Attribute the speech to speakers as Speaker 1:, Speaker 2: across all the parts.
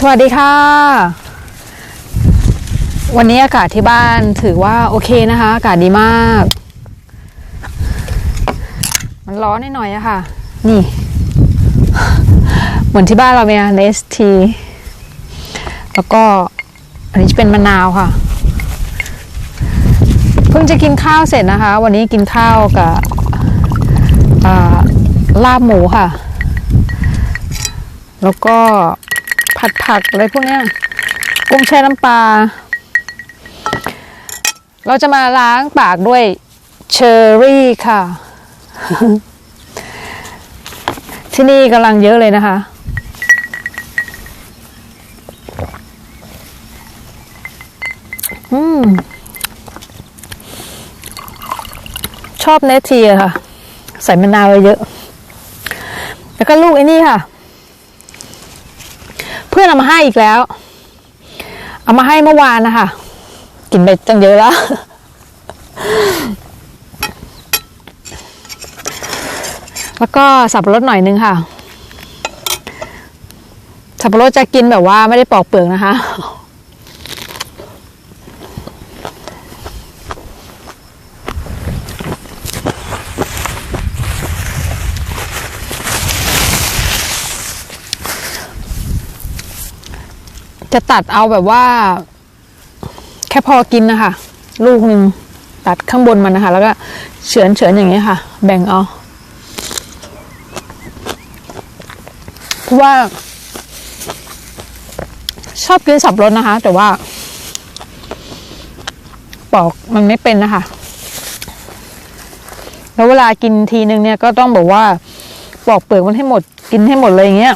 Speaker 1: สวัสดีค่ะ วันนี้อากาศที่บ้านถือว่าโอเคนะคะ อากาศดีมาก มันร้อนนิดหน่อยอะค่ะ นี่ เหมือนที่บ้านเราเนี่ยเนสทีแล้วก็อันนี้จะเป็นมะนาวค่ะ เพิ่งจะกินข้าวเสร็จนะคะ วันนี้กินข้าวกับลาบหมูค่ะ แล้วก็ ผัดผักอะไรพวกเนี้ยกุ้งแช่น้ำปลา เราจะมาล้างปากด้วยเชอร์รี่ค่ะ ที่นี่กำลังเยอะเลยนะคะ อืม ชอบเนทีอะค่ะ ใส่มะนาวไว้เยอะ แล้วก็ลูกไอ้นี่ค่ะ พื่อนเอามาให้อีกแล้ว เอามาให้เมื่อวานนะคะกินไปจังเยอะแล้ว แล้วก็สับปะรดหน่อยนึงค่ะ สับปะรดจะกินแบบว่าไม่ได้ปอกเปลือกนะคะ จะตัดเอาแบบว่า แค่พอกินนะคะ ลูกหนึ่งตัดข้างบนมันนะคะ แล้วก็เฉือนเฉือนอย่างนี้ยค่ะ แบ่งเอาเพราะว่า ชอบกินสับรดนะคะ แต่ว่า ปอกมันไม่เป็นนะคะ แล้วเวลากินทีนึงเนี่ยก็ต้องบอกว่าปอกเปลือกมันให้หมดกินให้หมดเลยอย่างเงี้ย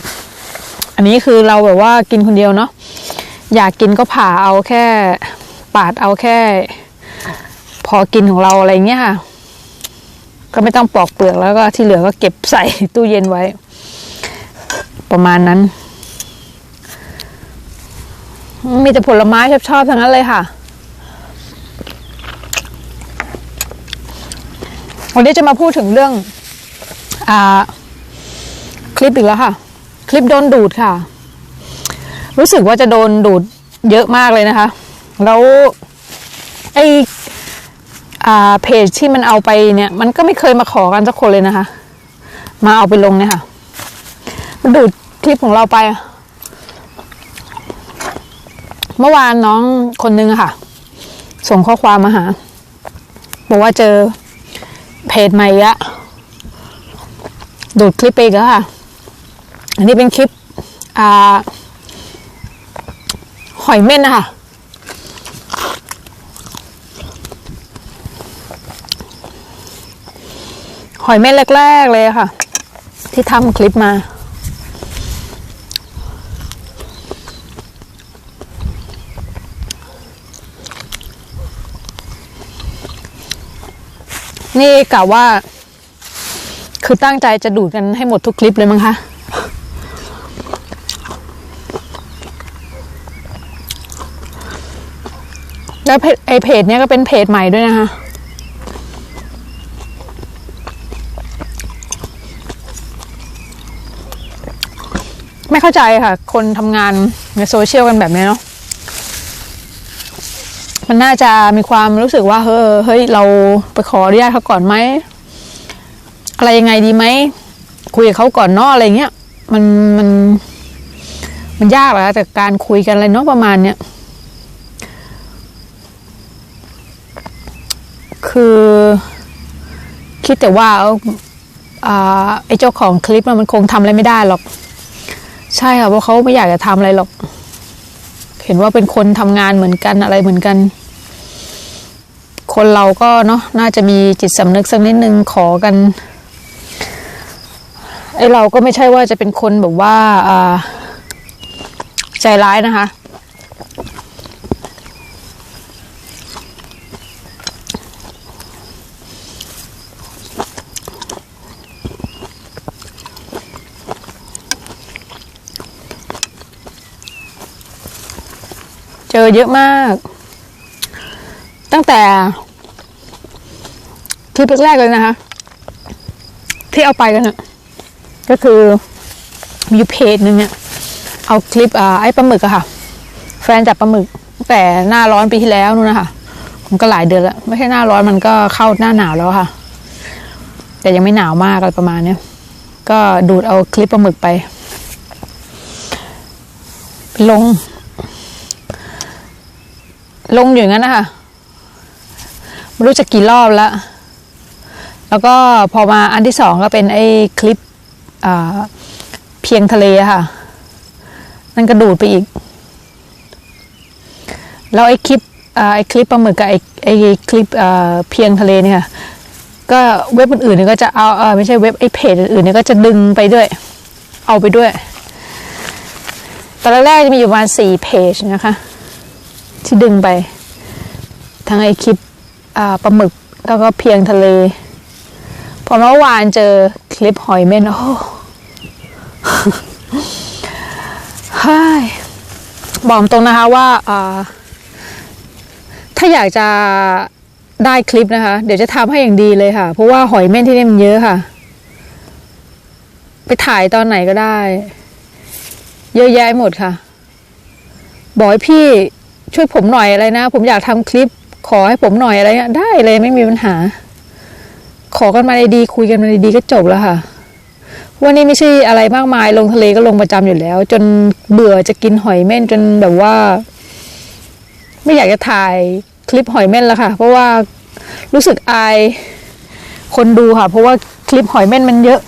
Speaker 1: อันนี้คือเราแบบว่ากินคนเดียวเนาะ อยากกินก็ผ่าเอาแค่ ปาดเอาแค่ พอกินของเราอะไรเงี้ยค่ะ ก็ไม่ต้องปอกเปลือกแล้วก็ที่เหลือก็เก็บใส่ตู้เย็นไว้ ประมาณนั้น มีแต่ผลไม้ชอบๆทั้งนั้นเลยค่ะวันนี้จะมาพูดถึงเรื่องอคลิปอีกแล้วค่ะ คลิปโดนดูดค่ะ รู้สึกว่าจะโดนดูดเยอะมากเลยนะคะ แล้วไออาเพจที่มันเอาไปเนี่ย มันก็ไม่เคยมาขอกันสักคนเลยนะคะ มาเอาไปลงเนี่ยค่ะมันดูดคลิปของเราไป เมื่อวานน้องคนนึงค่ะ ส่งข้อความมาหา บอกว่าเจอเพจใหม่อะดูดคลิปไปอีกแล้วค่ะ อันนี้เป็นคลิป อ่า อยเม่นนะคะหอยเม่นแรกๆเลยค่ะ ที่ทำคลิปมา นี่กะว่า คือตั้งใจจะดูดกันให้หมดทุกคลิปเลยมั้งคะ แล้วไอเพจเนี้ยก็เป็นเพจใหม่ด้วยนะคะไม่เข้าใจค่ะ คนทำงานในโซเชียลกันแบบนี้เนาะมันน่าจะมีความรู้สึกว่า เฮ้ยเฮ้ยเราไปขออนุญาตเขาก่อนไหมอะไรยังไงดีไหมคุยกับเขาก่อนเนาะอะไรเงี้ยมันมันมันยากแหละแต่การคุยกันอะไรเนาะประมาณเนี้ย คือคิดแต่ว่าไอ้เจ้าของคลิปน่ะมันคงทำอะไรไม่ได้หรอก ใช่ค่ะเพราะเขาไม่อยากจะทำอะไรหรอก เห็นว่าเป็นคนทำงานเหมือนกันอะไรเหมือนกัน คนเราก็เนาะน่าจะมีจิตสำนึกสักนิดนึงขอกันไอเราก็ไม่ใช่ว่าจะเป็นคนแบบว่าใจร้ายนะคะ เยอะมาก ตั้งแต่คลิปแรกๆเลยนะคะ ที่เอาไปกันนะก็คือมีเพจหนึ่งเนี่ยเอาคลิปอไอ้ปลาหมึกอะค่ะ แฟนจับปลาหมึกแต่หน้าร้อนปีที่แล้วนู่นนะคะผมก็หลายเดือนแล้ว ไม่ใช่หน้าร้อนมันก็เข้าหน้าหนาวแล้วค่ะ แต่ยังไม่หนาวมากอะไรประมาณเนี้ยก็ดูดเอาคลิปปลาหมึกไปลง ลงอยู่งั้นนะคะไม่รู้จะกี่รอบแล้วแล้วก็พอมาอันที่สองก็เป็นไอ้คลิปเพียงทะเลค่ะนั่นก็ดูดไปอีก แล้วไอ้คลิปอไอ้คลิปปลาหมึกกับไอ้ไอ้คลิปเพียงทะเลเนี่ยก็เว็บอื่นๆเนี่ยก็จะเอาเออไม่ใช่เว็บไอ้เพจอื่นๆเนี่ยก็จะดึงไปด้วย เอาไปด้วย ตอนแรกจะมีอยู่ประมาณสี่เพจนะคะ ที่ดึงไป ทั้งไอ้คลิปปลาหมึกแล้วก็เพียงทะเล พอเมื่อวานเจอคลิปหอยเม่นโอ้โหเฮ้ยบอกตรงนะคะว่าอ่าถ้าอยากจะได้คลิปนะคะ เดี๋ยวจะทำให้อย่างดีเลยค่ะ เพราะว่าหอยเม่นที่นี่มันเยอะค่ะ ไปถ่ายตอนไหนก็ได้ เยอะแยะหมดค่ะ บอกให้พี่ ช่วยผมหน่อยอะไรนะ ผมอยากทำคลิป ขอให้ผมหน่อยอะไรเงี้ยได้เลยไม่มีปัญหา ขอกันมาดีๆคุยกันมาดีๆก็จบแล้วค่ะ วันนี้ไม่ใช่อะไรมากมายลงทะเลก็ลงประจำอยู่แล้ว จนเบื่อจะกินหอยเม่นจนแบบว่า ไม่อยากจะถ่ายคลิปหอยเม่นแล้วค่ะ เพราะว่ารู้สึกอายคนดูค่ะ เพราะว่าคลิปหอยเม่นมันเยอะ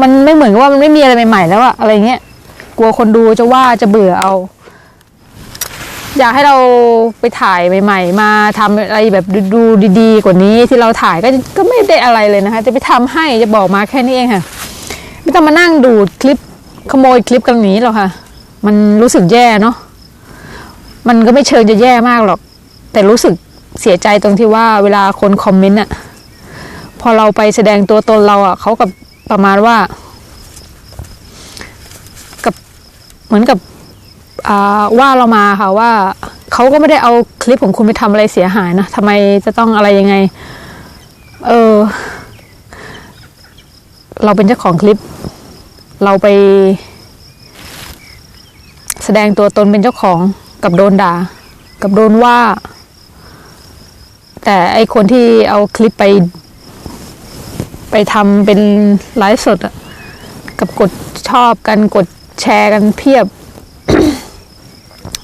Speaker 1: มันไม่เหมือนว่ามันไม่มีอะไรใหม่ๆแล้วอะอะไรเงี้ย กลัวคนดูจะว่าจะเบื่อเอา อยากให้เราไปถ่ายใหม่ ๆ มาทำอะไรแบบดูดีๆ กว่านี้ที่เราถ่ายก็ก็ไม่ได้อะไรเลยนะคะ จะไปทำให้จะบอกมาแค่นี้เองค่ะ ไม่ต้องมานั่งดูดคลิปขโมยคลิปกันอย่างนี้หรอกค่ะ มันรู้สึกแย่เนาะมันก็ไม่เชิงจะแย่มากหรอก แต่รู้สึกเสียใจตรงที่ว่าเวลาคนคอมเมนต์อะพอเราไปแสดงตัวตนเราอะเขากับประมาณว่า กับ เหมือนกับว่าเรามาค่ะว่าเขาก็ไม่ได้เอาคลิปของคุณไปทำอะไรเสียหายนะทำไมจะต้องอะไรยังไง เออ เราเป็นเจ้าของคลิป เราไป แสดงตัวตนเป็นเจ้าของกับโดนด่า กับโดนว่า แต่ไอคนที่เอาคลิปไป ไปทำเป็นไลฟ์สดอะกับกดชอบกันกด แชร์กันเพียบ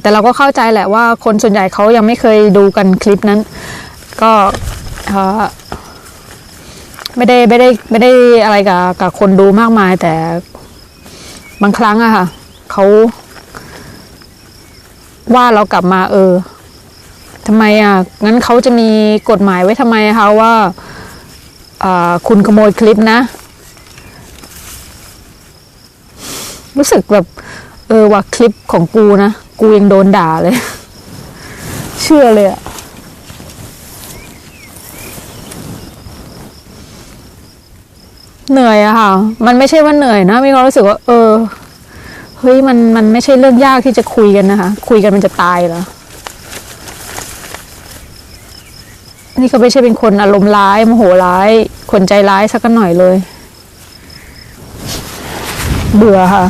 Speaker 1: แต่เราก็เข้าใจแหละว่าคนส่วนใหญ่เขายังไม่เคยดูกันคลิปนั้น ก็ไม่ได้ไม่ได้ไม่ได้อะไรกับกับคนดูมากมาย แต่บางครั้งอะค่ะเขาว่าเรากลับมาเออทำไมอะงั้นเขาจะมีกฎหมายไว้ทำไมคะว่าคุณขโมยคลิปนะ รู้สึกแบบ เออว่าคลิปของกูนะ กูยังโดนด่าเลย เชื่อเลยอะเหนื่อยอะค่ะ มันไม่ใช่ว่าเหนื่อยนะ มีความรู้สึกว่า เออ เฮ้ย มัน มันไม่ใช่เรื่องยากที่จะคุยกันนะคะ คุยกันมันจะตายเหรอ นี่ก็ไม่ใช่เป็นคนอารมณ์ร้ายโมโหร้าย คนใจร้ายสักหน่อยเลย เบื่อค่ะ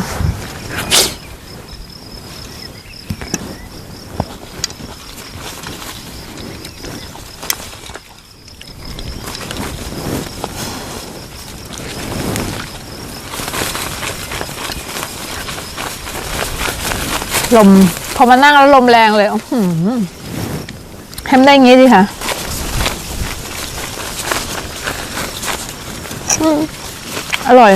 Speaker 1: ลม พอมานั่งแล้วลมแรงเลยอื้อหือแฮมได้อย่างงี้สิคะออร่อย